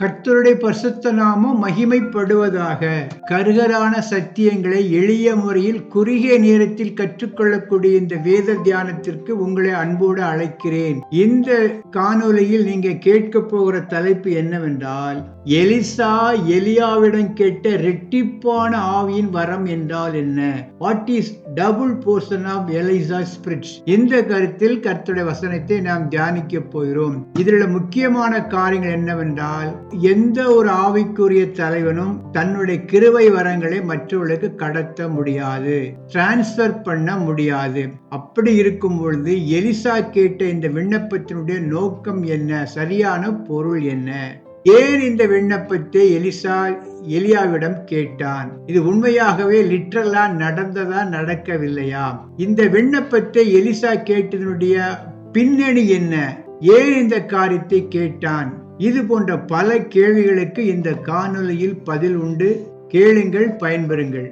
கர்த்தருடைய பரிசுத்த நாமம் மகிமைப்படுவதாக. கருகரான சத்தியங்களை எளிய முறையில் குறுகிய நேரத்தில் கற்றுக்கொள்ளக்கூடிய இந்த வேத தியானத்திற்கு உங்களை அன்போடு அழைக்கிறேன். இந்த காணொலியில் நீங்க கேட்க போகிற தலைப்பு என்னவென்றால் எலிசா எலியாவிடம் கேட்ட ரெட்டிப்பான ஆவியின் வரம் என்றால் என்ன? What is double portion of Elisha spirits இந்த கருத்தில் கர்த்துடைய வசனத்தை நாம் தியானிக்க போகிறோம். இதில் முக்கியமான காரியங்கள் என்னவென்றால் எந்த ஒரு ஆவிக்குரிய தலைவனும் தன்னுடைய கிருவை வரங்களை மற்றவர்களுக்கு கடத்த முடியாது டிரான்ஸ்பர் பண்ண முடியாது. அப்படி இருக்கும் பொழுது எலிசா கேட்ட இந்த விண்ணப்பத்தினுடைய நோக்கம் என்ன? சரியான பொருள் என்ன? ஏன் இந்த விண்ணப்பத்தை எலிசா எலியாவிடம் கேட்டான்? இது உண்மையாகவே லிட்ரலா நடந்ததா நடக்கவில்லையா? இந்த விண்ணப்பத்தை எலிசா கேட்டதனுடைய பின்னணி என்ன? ஏன் இந்த காரியத்தை கேட்டான்? இது போன்ற பல கேள்விகளுக்கு இந்த காணொலியில் பதில் உண்டு. கேளுங்கள் பயன்பெறுங்கள்.